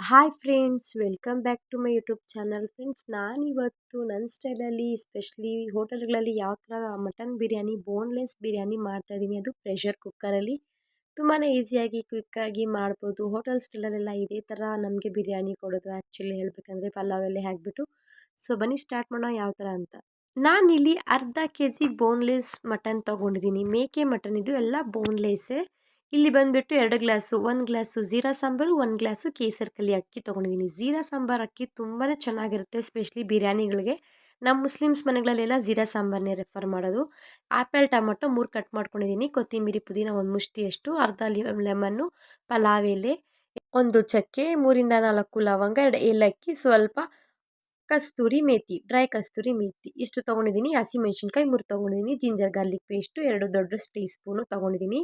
Hi friends welcome back to my YouTube channel friends ನಾನಿವತ್ತು ನನ್ನ ಸ್ಟೈಲಲ್ಲಿ ಸ್ಪೆಷಲಿ ಹೋಟೆಲ್ಗಳಲ್ಲಿ ಯಾವ ಥರ ಮಟನ್ ಬಿರಿಯಾನಿ ಬೋನ್ಲೆಸ್ ಬಿರಿಯಾನಿ ಮಾಡ್ತಾಯಿದ್ದೀನಿ ಅದು ಪ್ರೆಷರ್ ಕುಕ್ಕರಲ್ಲಿ ತುಂಬಾ ಈಸಿಯಾಗಿ ಕ್ವಿಕ್ಕಾಗಿ ಮಾಡ್ಬೋದು. ಹೋಟೆಲ್ ಸ್ಟೈಲಲ್ಲೆಲ್ಲ ಇದೇ ಥರ ನಮಗೆ ಬಿರಿಯಾನಿ ಕೊಡೋದು ಆ್ಯಕ್ಚುಲಿ ಹೇಳಬೇಕಂದ್ರೆ ಪಲಾವ್ ಎಲ್ಲೇ ಹಾಕಿಬಿಟ್ಟು. ಸೊ ಬನ್ನಿ ಸ್ಟಾರ್ಟ್ ಮಾಡೋಣ ಯಾವ ಥರ ಅಂತ. ನಾನಿಲ್ಲಿ ಅರ್ಧ ಕೆ ಜಿ ಬೋನ್ಲೆಸ್ ಮಟನ್ ತೊಗೊಂಡಿದ್ದೀನಿ ಮೇಕೆ ಮಟನ್ ಇದು ಎಲ್ಲ ಬೋನ್ಲೆಸ್ಸೇ ಇಲ್ಲಿ ಬಂದುಬಿಟ್ಟು ಎರಡು ಗ್ಲಾಸು, ಒಂದು ಗ್ಲಾಸು ಜೀರಾ ಸಾಂಬಾರು, ಒಂದು ಗ್ಲಾಸು ಕೇಸರಿ ಕಲಿ ಅಕ್ಕಿ ತೊಗೊಂಡಿದ್ದೀನಿ ಜೀರಾ ಸಾಂಬಾರು ಅಕ್ಕಿ ತುಂಬಾ ಚೆನ್ನಾಗಿರುತ್ತೆ, ಸ್ಪೆಷಲಿ ಬಿರಿಯಾನಿಗಳಿಗೆ. ನಮ್ಮ ಮುಸ್ಲಿಮ್ಸ್ ಮನೆಗಳಲ್ಲೆಲ್ಲ ಜೀರಾ ಸಾಂಬಾರನ್ನೇ ರೆಫರ್ ಮಾಡೋದು. ಆ್ಯಪಲ್ ಟೊಮೊಟೊ ಮೂರು ಕಟ್ ಮಾಡ್ಕೊಂಡಿದ್ದೀನಿ ಕೊತ್ತಂಬರಿ ಪುದೀನ ಒಂದು ಮುಷ್ಟಿಯಷ್ಟು, ಅರ್ಧ ಲೆಮನ್ನು, ಪಲಾವ್ ಎಲೆ, ಒಂದು ಚಕ್ಕೆ, ಮೂರಿಂದ ನಾಲ್ಕು ಲವಂಗ, ಎರಡು ಏಲಕ್ಕಿ, ಸ್ವಲ್ಪ ಕಸ್ತೂರಿ ಮೇಥಿ ಡ್ರೈ ಕಸ್ತೂರಿ ಮೇಥಿ ಇಷ್ಟು ತೊಗೊಂಡಿದ್ದೀನಿ ಹಸಿಮೆಣ್ಸಿನ್ಕಾಯಿ ಮೂರು ತೊಗೊಂಡಿದ್ದೀನಿ ಜಿಂಜರ್ ಗಾರ್ಲಿಕ್ ಪೇಸ್ಟು, ಎರಡು ದೊಡ್ಡ ಟೀ ಸ್ಪೂನು ತೊಗೊಂಡಿದ್ದೀನಿ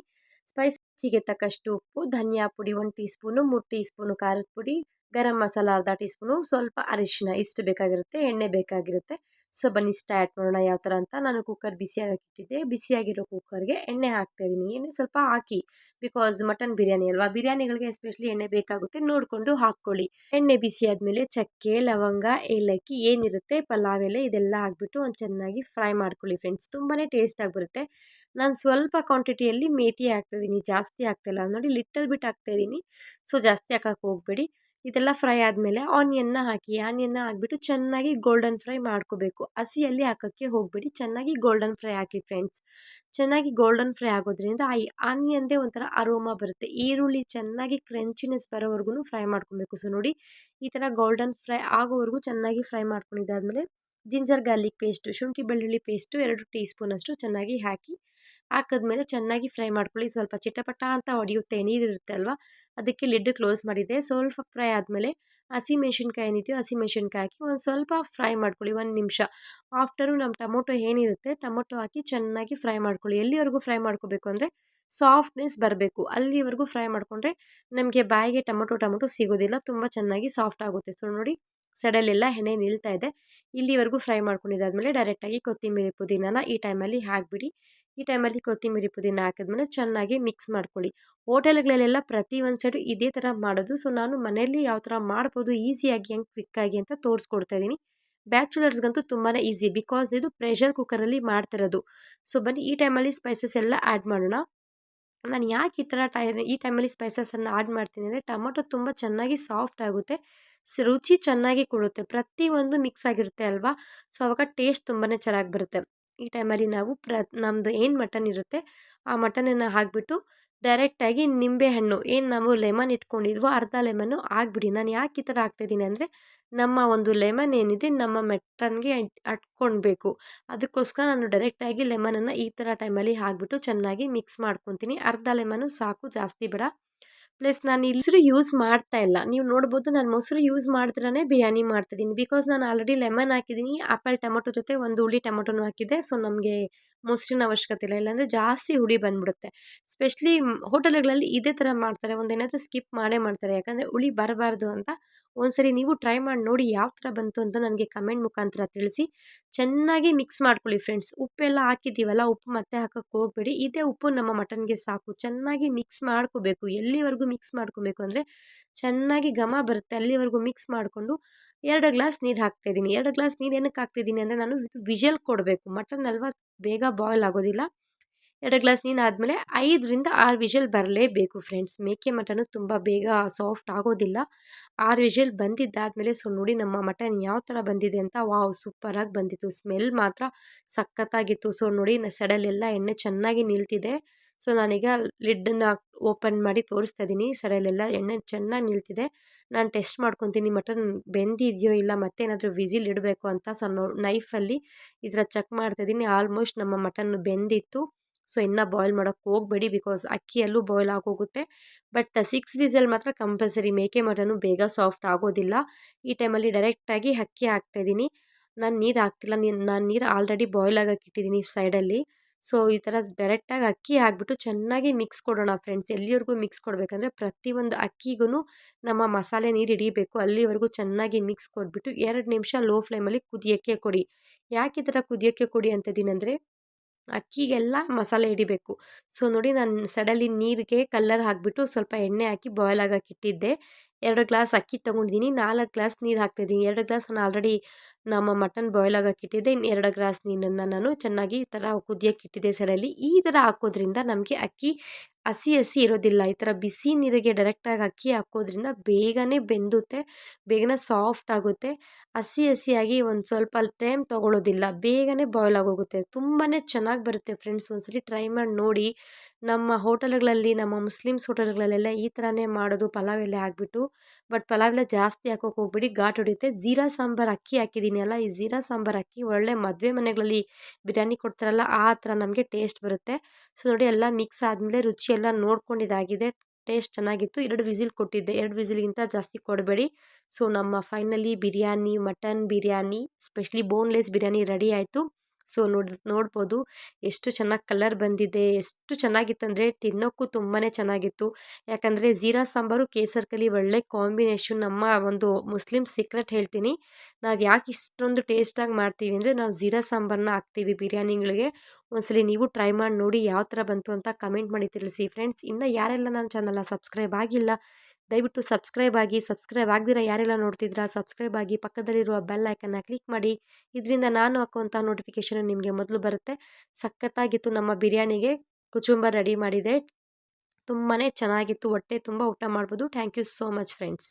ಸ್ಪೈಸಿಗೆ ತಕ್ಕಷ್ಟು ಉಪ್ಪು, ಧನಿಯಾ ಪುಡಿ ಒಂದು ಟೀ ಸ್ಪೂನು ಮೂರು ಟೀ ಸ್ಪೂನು ಖಾರದ ಪುಡಿ, ಗರಂ ಮಸಾಲ ಅರ್ಧ ಟೀ ಸ್ಪೂನು ಸ್ವಲ್ಪ ಅರಿಶಿನ ಇಷ್ಟು ಬೇಕಾಗಿರುತ್ತೆ, ಎಣ್ಣೆ ಬೇಕಾಗಿರುತ್ತೆ. ಸೊ ಬನ್ನಿ ಸ್ಟಾರ್ಟ್ ಮಾಡೋಣ ಯಾವ ಥರ ಅಂತ. ನಾನು ಕುಕ್ಕರ್ ಬಿಸಿಯಾಗಿಟ್ಟಿದ್ದೆ ಬಿಸಿಯಾಗಿರೋ ಕುಕ್ಕರ್ಗೆ ಎಣ್ಣೆ ಹಾಕ್ತಾಯಿದ್ದೀನಿ ಎಣ್ಣೆ ಸ್ವಲ್ಪ ಹಾಕಿ ಬಿಕಾಸ್ ಮಟನ್ ಬಿರಿಯಾನಿ ಅಲ್ವಾ? ಬಿರಿಯಾನಿಗಳಿಗೆ ಎಸ್ಪೆಷಲಿ ಎಣ್ಣೆ ಬೇಕಾಗುತ್ತೆ. ನೋಡಿಕೊಂಡು ಹಾಕ್ಕೊಳ್ಳಿ. ಎಣ್ಣೆ ಬಿಸಿ ಆದಮೇಲೆ ಚಕ್ಕೆ, ಲವಂಗ, ಏಲಕ್ಕಿ ಏನಿರುತ್ತೆ, ಪಲಾವ್ ಎಲೆ ಇದೆಲ್ಲ ಹಾಕ್ಬಿಟ್ಟು ಒಂದು ಚೆನ್ನಾಗಿ ಫ್ರೈ ಮಾಡ್ಕೊಳ್ಳಿ ಫ್ರೆಂಡ್ಸ್ ತುಂಬಾ ಟೇಸ್ಟಾಗಿ ಬರುತ್ತೆ. ನಾನು ಸ್ವಲ್ಪ ಕ್ವಾಂಟಿಟಿಯಲ್ಲಿ ಮೇತಿ ಹಾಕ್ತಾಯಿದ್ದೀನಿ ಜಾಸ್ತಿ ಹಾಕ್ತಾಯಿಲ್ಲ ನೋಡಿ ಲಿಟಲ್ ಬಿಟ್ ಹಾಕ್ತಾಯಿದ್ದೀನಿ ಸೊ ಜಾಸ್ತಿ ಹಾಕೋಕೆ ಹೋಗಬೇಡಿ. ಇದೆಲ್ಲ ಫ್ರೈ ಆದಮೇಲೆ ಆನಿಯನ್ನ ಹಾಕಿ, ಆನಿಯನ್ನ ಹಾಕ್ಬಿಟ್ಟು ಚೆನ್ನಾಗಿ ಗೋಲ್ಡನ್ ಫ್ರೈ ಮಾಡ್ಕೋಬೇಕು. ಹಸಿಯಲ್ಲಿ ಹಾಕೋಕ್ಕೆ ಹೋಗಬೇಡಿ. ಚೆನ್ನಾಗಿ ಗೋಲ್ಡನ್ ಫ್ರೈ ಹಾಕಿ ಫ್ರೆಂಡ್ಸ್ ಚೆನ್ನಾಗಿ ಗೋಲ್ಡನ್ ಫ್ರೈ ಆಗೋದ್ರಿಂದ ಆ ಆನಿಯನ್ದೇ ಒಂಥರ ಅರೋಮಾ ಬರುತ್ತೆ. ಈರುಳ್ಳಿ ಚೆನ್ನಾಗಿ ಕ್ರಂಚಿನೆಸ್ ಬರೋವರೆಗೂ ಫ್ರೈ ಮಾಡ್ಕೊಬೇಕು. ಸೊ ನೋಡಿ, ಈ ಥರ ಗೋಲ್ಡನ್ ಫ್ರೈ ಆಗೋವರೆಗೂ ಚೆನ್ನಾಗಿ ಫ್ರೈ ಮಾಡ್ಕೊಂಡಿದ್ದಾದಮೇಲೆ ಜಿಂಜರ್ ಗಾರ್ಲಿಕ್ ಪೇಸ್ಟು, ಶುಂಠಿ ಬೆಳ್ಳುಳ್ಳಿ ಪೇಸ್ಟು ಎರಡು ಟೀ ಸ್ಪೂನಷ್ಟು ಚೆನ್ನಾಗಿ ಹಾಕಿ, ಹಾಕಿದ್ಮೇಲೆ ಚೆನ್ನಾಗಿ ಫ್ರೈ ಮಾಡ್ಕೊಳ್ಳಿ. ಸ್ವಲ್ಪ ಚಿಟಪಟ ಅಂತ ಹೊಡೆಯುತ್ತೆ ನೀರಿರುತ್ತೆ ಅಲ್ವಾ? ಅದಕ್ಕೆ ಲಿಡ್ ಕ್ಲೋಸ್ ಮಾಡಿದೆ. ಸ್ವಲ್ಪ ಫ್ರೈ ಆದಮೇಲೆ ಹಸಿ ಮೆಣಸಿನ್ಕಾಯಿ ಏನಿದೆಯೋ ಹಸಿ ಮೆಣಸಿನ್ಕಾಯಿ ಹಾಕಿ ಒಂದು ಸ್ವಲ್ಪ ಫ್ರೈ ಮಾಡ್ಕೊಳ್ಳಿ, ಒಂದು ನಿಮಿಷ. ಆಫ್ಟರು ನಮ್ಮ ಟೊಮೊಟೊ ಏನಿರುತ್ತೆ, ಟೊಮೊಟೊ ಹಾಕಿ ಚೆನ್ನಾಗಿ ಫ್ರೈ ಮಾಡ್ಕೊಳ್ಳಿ. ಎಲ್ಲಿವರೆಗೂ ಫ್ರೈ ಮಾಡ್ಕೋಬೇಕು ಅಂದರೆ ಸಾಫ್ಟ್ನೆಸ್ ಬರಬೇಕು. ಅಲ್ಲಿವರೆಗೂ ಫ್ರೈ ಮಾಡಿಕೊಂಡ್ರೆ ನಮಗೆ ಬಾಯಿಗೆ ಟೊಮೊಟೊ ಟೊಮೊಟೊ ಸಿಗೋದಿಲ್ಲ. ತುಂಬ ಚೆನ್ನಾಗಿ ಸಾಫ್ಟ್ ಆಗುತ್ತೆ. ಸೊ, ನೋಡಿ ಸೈಡಲ್ಲೆಲ್ಲ ಎಣ್ಣೆ ನಿಲ್ತಾ ಇದೆ. ಇಲ್ಲಿವರೆಗೂ ಫ್ರೈ ಮಾಡ್ಕೊಂಡಿದ್ದಾದಮೇಲೆ ಡೈರೆಕ್ಟಾಗಿ ಕೊತ್ತಿಮಿರಿ ಪುದೀನಾನ ಈ ಟೈಮಲ್ಲಿ ಹಾಕಿಬಿಡಿ. ಈ ಟೈಮಲ್ಲಿ ಕೊತ್ತಿಮಿರಿ ಪುದೀನ ಹಾಕಿದ್ಮೇಲೆ ಚೆನ್ನಾಗಿ ಮಿಕ್ಸ್ ಮಾಡ್ಕೊಳ್ಳಿ. ಹೋಟೆಲ್ಗಳಲ್ಲೆಲ್ಲ ಪ್ರತಿ ಒಂದು ಸೈಡು ಇದೇ ಥರ ಮಾಡೋದು. ಸೊ, ನಾನು ಮನೆಯಲ್ಲಿ ಯಾವ ಥರ ಮಾಡ್ಬೋದು, ಈಸಿಯಾಗಿ ಹೆಂಗೆ ಕ್ವಿಕ್ಕಾಗಿ ಅಂತ ತೋರಿಸ್ಕೊಡ್ತಾ ಇದ್ದೀನಿ ಬ್ಯಾಚುಲರ್ಸ್ಗಂತೂ ತುಂಬಾ ಈಸಿ. ಬಿಕಾಸ್ ಇದು ಪ್ರೆಷರ್ ಕುಕ್ಕರಲ್ಲಿ ಮಾಡ್ತಿರೋದು ಸೊ, ಬನ್ನಿ ಈ ಟೈಮಲ್ಲಿ ಸ್ಪೈಸಸ್ ಎಲ್ಲ ಆ್ಯಡ್ ಮಾಡೋಣ. ನಾನು ಯಾಕೆ ಈ ಥರ ಟೈ ಈ ಟೈಮಲ್ಲಿ ಸ್ಪೈಸಸನ್ನು ಆ್ಯಡ್ ಮಾಡ್ತೀನಿ ಅಂದರೆ ಟೊಮೊಟೊ ತುಂಬ ಚೆನ್ನಾಗಿ ಸಾಫ್ಟ್ ಆಗುತ್ತೆ. ರುಚಿ ಚೆನ್ನಾಗಿ ಕೊಡುತ್ತೆ. ಪ್ರತಿಯೊಂದು ಮಿಕ್ಸ್ ಆಗಿರುತ್ತೆ ಅಲ್ವಾ? ಸೊ, ಅವಾಗ ಟೇಸ್ಟ್ ತುಂಬಾ ಚೆನ್ನಾಗಿ ಬರುತ್ತೆ. ಈ ಟೈಮಲ್ಲಿ ನಾವು ಪ್ರ ನಮ್ಮದು ಏನು ಮಟನ್ ಇರುತ್ತೆ, ಆ ಮಟನನ್ನು ಹಾಕಿಬಿಟ್ಟು ಡೈರೆಕ್ಟಾಗಿ ನಿಂಬೆಹಣ್ಣು, ಏನು ನಾವು ಲೆಮನ್ ಇಟ್ಕೊಂಡಿದ್ವೋ ಅರ್ಧ ಲೆಮನ್ನು ಹಾಕ್ಬಿಡಿ. ನಾನು ಯಾಕೆ ಈ ಥರ ಹಾಕ್ತಾಯಿದ್ದೀನಿ ಅಂದರೆ, ನಮ್ಮ ಒಂದು ಲೆಮನ್ ಏನಿದೆ ನಮ್ಮ ಮಟನ್ಗೆ ಅಟ್ಕೊಳ್ಬೇಕು ಅದಕ್ಕೋಸ್ಕರ ನಾನು ಡೈರೆಕ್ಟಾಗಿ ಲೆಮನನ್ನು ಈ ಥರ ಟೈಮಲ್ಲಿ ಹಾಕಿಬಿಟ್ಟು ಚೆನ್ನಾಗಿ ಮಿಕ್ಸ್ ಮಾಡ್ಕೊತೀನಿ. ಅರ್ಧ ಲೆಮನ್ನು ಸಾಕು, ಜಾಸ್ತಿ ಬೇಡ. ಪ್ಲಸ್ ನಾನು ಇಲ್ಲಿ ಯೂಸ್ ಮಾಡ್ತಾ ಇಲ್ಲ. ನೀವು ನೋಡ್ಬೋದು ನಾನು ಮೊಸರು ಯೂಸ್ ಮಾಡಿದ್ರೇ ಬಿರಿಯಾನಿ ಮಾಡ್ತಿದ್ದೀನಿ ಬಿಕಾಸ್ ನಾನು ಆಲ್ರೆಡಿ ಲೆಮನ್ ಹಾಕಿದ್ದೀನಿ ಆ್ಯಪಲ್ ಟೊಮೊಟೊ ಜೊತೆ ಒಂದು ಹುಳಿ ಟೊಮೊಟೊನೂ ಹಾಕಿದ್ದೆ. ಸೊ ನಮಗೆ ಮೊಸರಿನ ಅವಶ್ಯಕತೆ ಇಲ್ಲ, ಇಲ್ಲಾಂದರೆ ಜಾಸ್ತಿ ಹುಳಿ ಬಂದ್ಬಿಡುತ್ತೆ. ಸ್ಪೆಷಲಿ ಹೋಟೆಲ್ಗಳಲ್ಲಿ ಇದೇ ಥರ ಮಾಡ್ತಾರೆ ಒಂದೇನಾದರೂ ಸ್ಕಿಪ್ ಮಾಡೇ ಮಾಡ್ತಾರೆ. ಯಾಕಂದರೆ ಹುಳಿ ಬರಬಾರ್ದು ಅಂತ ಒಂದ್ಸರಿ ನೀವು ಟ್ರೈ ಮಾಡಿ ನೋಡಿ ಯಾವ ಥರ ಬಂತು ಅಂತ ನನಗೆ ಕಮೆಂಟ್ ಮುಖಾಂತರ ತಿಳಿಸಿ. ಚೆನ್ನಾಗಿ ಮಿಕ್ಸ್ ಮಾಡ್ಕೊಳ್ಳಿ ಫ್ರೆಂಡ್ಸ್ ಉಪ್ಪೆಲ್ಲ ಹಾಕಿದ್ದೀವಲ್ಲ, ಉಪ್ಪು ಮತ್ತೆ ಹಾಕೋಕ್ಕೆ ಹೋಗಬೇಡಿ. ಇದೇ ಉಪ್ಪು ನಮ್ಮ ಮಟನ್ಗೆ ಸಾಕು. ಚೆನ್ನಾಗಿ ಮಿಕ್ಸ್ ಮಾಡ್ಕೋಬೇಕು. ಎಲ್ಲಿವರೆಗೂ ಮಿಕ್ಸ್ ಮಾಡ್ಕೋಬೇಕು ಅಂದರೆ ಚೆನ್ನಾಗಿ ಘಮ ಬರುತ್ತೆ. ಅಲ್ಲಿವರೆಗೂ ಮಿಕ್ಸ್ ಮಾಡಿಕೊಂಡು ಎರಡು ಗ್ಲಾಸ್ ನೀರು ಹಾಕ್ತಾಯಿದ್ದೀನಿ ಎರಡು ಗ್ಲಾಸ್ ನೀರು ಏನಕ್ಕೆ ಹಾಕ್ತಿದ್ದೀನಿ ಅಂದರೆ ನಾನು ವಿಷಲ್ ಕೊಡಬೇಕು. ಮಟನ್ ಅಲ್ವಾ ಬೇಗ ಬಾಯ್ಲ್ ಆಗೋದಿಲ್ಲ. ಎರಡು ಗ್ಲಾಸ್ ನೀನು ಆದಮೇಲೆ ಐದರಿಂದ ಆರು ವಿಷಲ್ ಬರಲೇಬೇಕು ಫ್ರೆಂಡ್ಸ್ ಮೇಕೆ ಮಟನು ತುಂಬ ಬೇಗ ಸಾಫ್ಟ್ ಆಗೋದಿಲ್ಲ. ಆರು ವಿಷಲ್ ಬಂದಿದ್ದಾದಮೇಲೆ ಸೊ ನೋಡಿ ನಮ್ಮ ಮಟನ್ ಯಾವ ಥರ ಬಂದಿದೆ ಅಂತ ವಾವ್ ಸೂಪರಾಗಿ ಬಂದಿತ್ತು. ಸ್ಮೆಲ್ ಮಾತ್ರ ಸಖತ್ತಾಗಿತ್ತು. ಸೊ ನೋಡಿ ಸಡಲೆಲ್ಲ ಎಣ್ಣೆ ಚೆನ್ನಾಗಿ ನಿಲ್ತಿದೆ. ಸೊ, ನಾನೀಗ ಲಿಡ್ಡನ್ನು ಓಪನ್ ಮಾಡಿ ತೋರಿಸ್ತಾ ಇದ್ದೀನಿ. ಸಡಲೆಲ್ಲ ಎಣ್ಣೆ ಚೆನ್ನಾಗಿ ನಿಲ್ತಿದೆ. ನಾನು ಟೆಸ್ಟ್ ಮಾಡ್ಕೊತೀನಿ. ಮಟನ್ ಬೆಂದಿದೆಯೋ ಇಲ್ಲ, ಮತ್ತೇನಾದರೂ ವಿಸಿಲ್ ಇಡಬೇಕು ಅಂತ ಸೊ ನೈಫಲ್ಲಿ ಈ ಥರ ಚೆಕ್ ಮಾಡ್ತಾಯಿದ್ದೀನಿ ಆಲ್ಮೋಸ್ಟ್ ನಮ್ಮ ಮಟನ್ ಬೆಂದಿತ್ತು. ಸೊ, ಇನ್ನು ಬಾಯ್ಲ್ ಮಾಡೋಕ್ಕೆ ಹೋಗಬೇಡಿ ಬಿಕಾಸ್ ಅಕ್ಕಿಯಲ್ಲೂ ಬಾಯ್ಲ್ ಆಗೋಗುತ್ತೆ. ಬಟ್ ಸಿಕ್ಸ್ ವಿಸಲ್ ಮಾತ್ರ ಕಂಪಲ್ಸರಿ. ಮೇಕೆ ಮಟನು ಬೇಗ ಸಾಫ್ಟ್ ಆಗೋದಿಲ್ಲ. ಈ ಟೈಮಲ್ಲಿ ಡೈರೆಕ್ಟಾಗಿ ಅಕ್ಕಿ ಹಾಕ್ತಾಯಿದ್ದೀನಿ ನಾನು ನೀರು ಹಾಕ್ತಿಲ್ಲ. ನೀನು, ನಾನು ನೀರು ಆಲ್ರೆಡಿ ಬಾಯ್ಲ್ ಆಗೋಕೆ ಇಟ್ಟಿದ್ದೀನಿ ಸೈಡಲ್ಲಿ. ಸೊ, ಈ ಥರ ಡೈರೆಕ್ಟಾಗಿ ಅಕ್ಕಿ ಹಾಕ್ಬಿಟ್ಟು ಚೆನ್ನಾಗಿ ಮಿಕ್ಸ್ ಕೊಡೋಣ ಫ್ರೆಂಡ್ಸ್. ಎಲ್ಲಿವರೆಗೂ ಮಿಕ್ಸ್ ಕೊಡಬೇಕಂದ್ರೆ ಪ್ರತಿಯೊಂದು ಅಕ್ಕಿಗೂ ನಮ್ಮ ಮಸಾಲೆ ನೀರು ಹಿಡಿಬೇಕು. ಅಲ್ಲಿವರೆಗೂ ಚೆನ್ನಾಗಿ ಮಿಕ್ಸ್ ಕೊಟ್ಬಿಟ್ಟು ಎರಡು ನಿಮಿಷ ಲೋ ಫ್ಲೇಮಲ್ಲಿ ಕುದಿಯೋಕ್ಕೆ ಕೊಡಿ. ಯಾಕೆ ಈ ಥರ ಕುದಿಯೋಕ್ಕೆ ಕೊಡಿ ಅಂತದಿನಂದರೆ ಅಕ್ಕಿಗೆಲ್ಲ ಮಸಾಲೆ ಹಿಡಿಬೇಕು. ಸೊ, ನೋಡಿ ನಾನು ಸಡಲಿ ನೀರಿಗೆ ಕಲ್ಲರ್ ಹಾಕಿಬಿಟ್ಟು ಸ್ವಲ್ಪ ಎಣ್ಣೆ ಹಾಕಿ ಬಾಯ್ಲ್ ಆಗಕ್ಕೆ ಇಟ್ಟಿದ್ದೆ. ಎರಡು ಗ್ಲಾಸ್ ಅಕ್ಕಿ ತೊಗೊಂಡಿದ್ದೀನಿ, ನಾಲ್ಕು ಗ್ಲಾಸ್ ನೀರು ಹಾಕ್ತಿದ್ದೀನಿ. ಎರಡು ಗ್ಲಾಸ್ ನಾನು ಆಲ್ರೆಡಿ ನಮ್ಮ ಮಟನ್ ಬಾಯ್ಲ್ ಆಗೋಕೆ ಇಟ್ಟಿದ್ದೆ. ಇನ್ನು ಎರಡು ಗ್ಲಾಸ್ ನೀರನ್ನು ನಾನು ಚೆನ್ನಾಗಿ ಈ ಥರ ಕುದಿಯೋಕೆ ಇಟ್ಟಿದ್ದೆ ಸೈಡಲ್ಲಿ. ಈ ಥರ ಹಾಕೋದ್ರಿಂದ ನಮಗೆ ಅಕ್ಕಿ ಹಸಿ ಹಸಿ ಇರೋದಿಲ್ಲ. ಈ ಥರ ಬಿಸಿ ನೀರಿಗೆ ಡೈರೆಕ್ಟಾಗಿ ಅಕ್ಕಿ ಹಾಕೋದ್ರಿಂದ ಬೇಗನೆ ಬೆಂದುತ್ತೆ, ಬೇಗನೆ ಸಾಫ್ಟ್ ಆಗುತ್ತೆ. ಹಸಿ ಹಸಿಯಾಗಿ ಒಂದು ಸ್ವಲ್ಪ ಟೈಮ್ ತೊಗೊಳ್ಳೋದಿಲ್ಲ ಬೇಗನೆ ಬಾಯ್ಲ್ ಆಗೋಗುತ್ತೆ. ತುಂಬಾ ಚೆನ್ನಾಗಿ ಬರುತ್ತೆ ಫ್ರೆಂಡ್ಸ್ ಒಂದ್ಸರಿ ಟ್ರೈ ಮಾಡಿ ನೋಡಿ. ನಮ್ಮ ಹೋಟೆಲ್ಗಳಲ್ಲಿ, ನಮ್ಮ ಮುಸ್ಲಿಮ್ಸ್ ಹೋಟೆಲ್ಗಳಲ್ಲೆಲ್ಲ ಈ ಥರನೇ ಮಾಡೋದು ಪಲಾವ್ ಎಲೆ ಹಾಕ್ಬಿಟ್ಟು, ಬಟ್ ಪಲಾವ್ ಎಲೆ ಜಾಸ್ತಿ ಹಾಕೋಕೆ ಹೋಗ್ಬಿಡಿ. ಘಾಟ್ ಹೊಡಿಯುತ್ತೆ. ಜೀರಾ ಸಾಂಬಾರು ಅಕ್ಕಿ ಹಾಕಿದ್ದೀನಿ ಅಲ್ಲ, ಈ ಜೀರಾ ಸಾಂಬಾರು ಅಕ್ಕಿ ಒಳ್ಳೆ ಮದುವೆ ಮನೆಗಳಲ್ಲಿ ಬಿರಿಯಾನಿ ಕೊಡ್ತಾರಲ್ಲ, ಆ ಥರ ನಮಗೆ ಟೇಸ್ಟ್ ಬರುತ್ತೆ. ಸೊ, ನೋಡಿ ಎಲ್ಲ ಮಿಕ್ಸ್ ಆದಮೇಲೆ ರುಚಿ ಎಲ್ಲ ನೋಡ್ಕೊಂಡಿದ್ದಾಗಿದೆ. ಟೇಸ್ಟ್ ಚೆನ್ನಾಗಿತ್ತು. ಎರಡು ವಿಸಿಲ್ ಕೊಟ್ಟಿದ್ದೆ. ಎರಡು ವಿಸಿಲ್ಗಿಂತ ಜಾಸ್ತಿ ಕೊಡಬೇಡಿ. ಸೊ, ನಮ್ಮ finally biryani, mutton biryani, specially boneless biryani ready ಆಯಿತು. ಸೊ ನೋಡ್, ನೋಡ್ಬೋದು. ಎಷ್ಟು ಚೆನ್ನಾಗಿ ಕಲರ್ ಬಂದಿದೆ, ಎಷ್ಟು ಚೆನ್ನಾಗಿತ್ತಂದರೆ ತಿನ್ನೋಕ್ಕೂ ತುಂಬಾ ಚೆನ್ನಾಗಿತ್ತು. ಯಾಕಂದರೆ ಜೀರಾ ಸಾಂಬಾರು ಕೇಸರಿ ಕಲಿ ಒಳ್ಳೆ ಕಾಂಬಿನೇಷನ್ ನಮ್ಮ ಒಂದು ಮುಸ್ಲಿಂ ಸೀಕ್ರೆಟ್ ಹೇಳ್ತೀನಿ. ನಾವು ಯಾಕೆ ಇಷ್ಟೊಂದು ಟೇಸ್ಟಾಗಿ ಮಾಡ್ತೀವಿ ಅಂದರೆ ನಾವು ಜೀರಾ ಸಾಂಬಾರನ್ನ ಹಾಕ್ತೀವಿ ಬಿರಿಯಾನಿಗಳಿಗೆ. ಒಂದ್ಸಲಿ ನೀವು ಟ್ರೈ ಮಾಡಿ ನೋಡಿ ಯಾವ ಥರ ಬಂತು ಅಂತ ಕಮೆಂಟ್ ಮಾಡಿ ತಿಳಿಸಿ. ಫ್ರೆಂಡ್ಸ್ ಇನ್ನು ಯಾರೆಲ್ಲ ನನ್ನ ಚಾನಲ್ನ ಸಬ್ಸ್ಕ್ರೈಬ್ ಆಗಿಲ್ಲ ದಯವಿಟ್ಟು ಸಬ್ಸ್ಕ್ರೈಬ್ ಆಗಿ, ಸಬ್ಸ್ಕ್ರೈಬ್ ಆಗದಿರ ಯಾರೆಲ್ಲ ನೋಡ್ತಿದ್ದೀರಾ ಸಬ್ಸ್ಕ್ರೈಬ್ ಆಗಿ ಪಕ್ಕದಲ್ಲಿರುವ ಬೆಲ್ ಐಕನ್ನ ಕ್ಲಿಕ್ ಮಾಡಿ. ಇದರಿಂದ ನಾನು ಹಾಕುವಂಥ ನೋಟಿಫಿಕೇಷನ್ ನಿಮಗೆ ಮೊದಲು ಬರುತ್ತೆ. ಸಖತ್ತಾಗಿತ್ತು ನಮ್ಮ ಬಿರಿಯಾನಿಗೆ. ಕುಚುಂಬ ರೆಡಿ ಮಾಡಿದೆ. ತುಂಬಾ ಚೆನ್ನಾಗಿತ್ತು. ಹೊಟ್ಟೆ ತುಂಬ ಊಟ ಮಾಡ್ಬೋದು. Thank you so much friends.